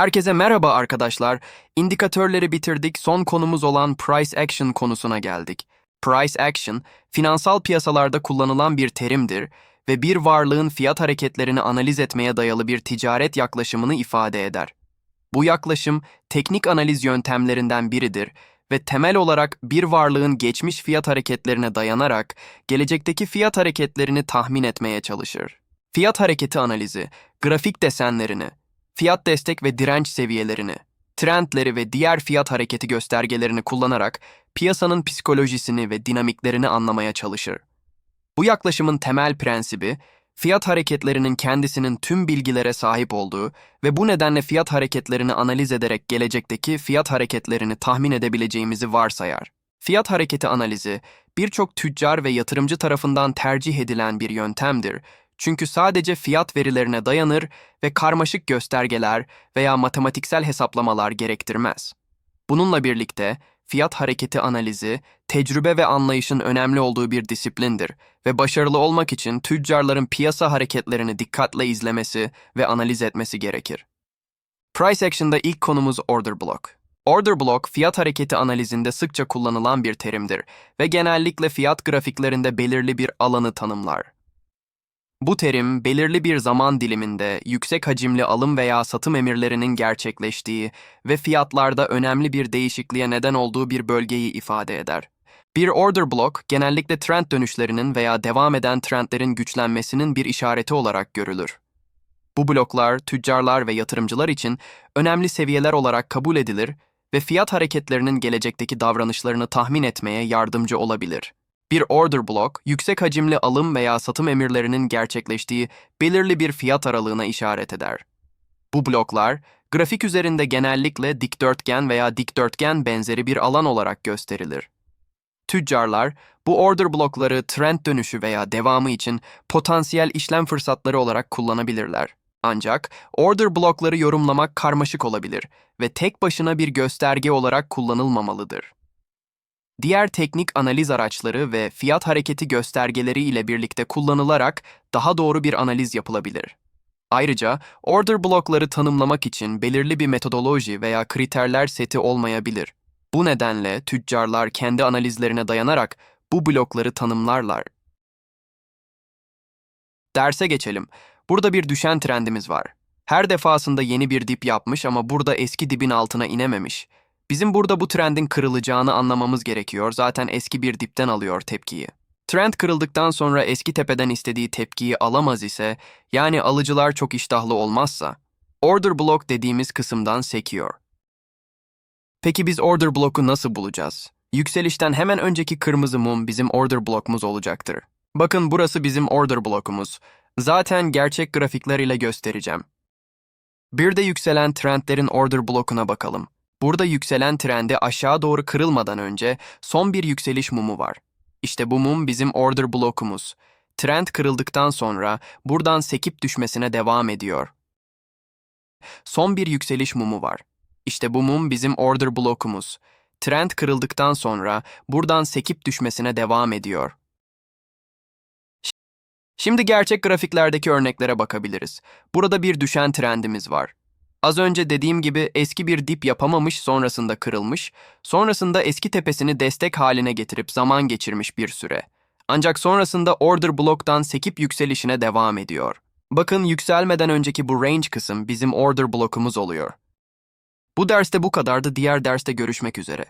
Herkese merhaba arkadaşlar. İndikatörleri bitirdik. Son konumuz olan price action konusuna geldik. Price action, finansal piyasalarda kullanılan bir terimdir ve bir varlığın fiyat hareketlerini analiz etmeye dayalı bir ticaret yaklaşımını ifade eder. Bu yaklaşım teknik analiz yöntemlerinden biridir ve temel olarak bir varlığın geçmiş fiyat hareketlerine dayanarak gelecekteki fiyat hareketlerini tahmin etmeye çalışır. Fiyat hareketi analizi, grafik desenlerini, fiyat destek ve direnç seviyelerini, trendleri ve diğer fiyat hareketi göstergelerini kullanarak piyasanın psikolojisini ve dinamiklerini anlamaya çalışır. Bu yaklaşımın temel prensibi, fiyat hareketlerinin kendisinin tüm bilgilere sahip olduğu ve bu nedenle fiyat hareketlerini analiz ederek gelecekteki fiyat hareketlerini tahmin edebileceğimizi varsayar. Fiyat hareketi analizi, birçok tüccar ve yatırımcı tarafından tercih edilen bir yöntemdir çünkü sadece fiyat verilerine dayanır ve karmaşık göstergeler veya matematiksel hesaplamalar gerektirmez. Bununla birlikte fiyat hareketi analizi, tecrübe ve anlayışın önemli olduğu bir disiplindir ve başarılı olmak için tüccarların piyasa hareketlerini dikkatle izlemesi ve analiz etmesi gerekir. Price Action'da ilk konumuz Order Block. Order Block, fiyat hareketi analizinde sıkça kullanılan bir terimdir ve genellikle fiyat grafiklerinde belirli bir alanı tanımlar. Bu terim, belirli bir zaman diliminde yüksek hacimli alım veya satım emirlerinin gerçekleştiği ve fiyatlarda önemli bir değişikliğe neden olduğu bir bölgeyi ifade eder. Bir order block, genellikle trend dönüşlerinin veya devam eden trendlerin güçlenmesinin bir işareti olarak görülür. Bu bloklar, tüccarlar ve yatırımcılar için önemli seviyeler olarak kabul edilir ve fiyat hareketlerinin gelecekteki davranışlarını tahmin etmeye yardımcı olabilir. Bir order block, yüksek hacimli alım veya satım emirlerinin gerçekleştiği belirli bir fiyat aralığına işaret eder. Bu bloklar, grafik üzerinde genellikle dikdörtgen veya dikdörtgen benzeri bir alan olarak gösterilir. Tüccarlar, bu order blokları trend dönüşü veya devamı için potansiyel işlem fırsatları olarak kullanabilirler. Ancak order blokları yorumlamak karmaşık olabilir ve tek başına bir gösterge olarak kullanılmamalıdır diğer teknik analiz araçları ve fiyat hareketi göstergeleri ile birlikte kullanılarak daha doğru bir analiz yapılabilir. Ayrıca order blokları tanımlamak için belirli bir metodoloji veya kriterler seti olmayabilir. Bu nedenle tüccarlar kendi analizlerine dayanarak bu blokları tanımlarlar. Derse geçelim. Burada bir düşen trendimiz var. Her defasında yeni bir dip yapmış ama burada eski dibin altına inememiş. Bizim burada bu trendin kırılacağını anlamamız gerekiyor. Zaten eski bir dipten alıyor tepkiyi. Trend kırıldıktan sonra eski tepeden istediği tepkiyi alamaz ise, yani alıcılar çok iştahlı olmazsa, order block dediğimiz kısımdan sekiyor. Peki biz order block'u nasıl bulacağız? Yükselişten hemen önceki kırmızı mum bizim order block'umuz olacaktır. Bakın burası bizim order block'umuz. Zaten gerçek grafikler ile göstereceğim. Bir de yükselen trendlerin order block'una bakalım. Burada yükselen trende aşağı doğru kırılmadan önce son bir yükseliş mumu var. İşte bu mum bizim order blokumuz. Trend kırıldıktan sonra buradan sekip düşmesine devam ediyor. Son bir yükseliş mumu var. İşte bu mum bizim order blokumuz. Trend kırıldıktan sonra buradan sekip düşmesine devam ediyor. Şimdi gerçek grafiklerdeki örneklere bakabiliriz. Burada bir düşen trendimiz var. Az önce dediğim gibi eski bir dip yapamamış sonrasında kırılmış, sonrasında eski tepesini destek haline getirip zaman geçirmiş bir süre. Ancak sonrasında order block'tan sekip yükselişine devam ediyor. Bakın yükselmeden önceki bu range kısım bizim order blokumuz oluyor. Bu derste bu kadardı, diğer derste görüşmek üzere.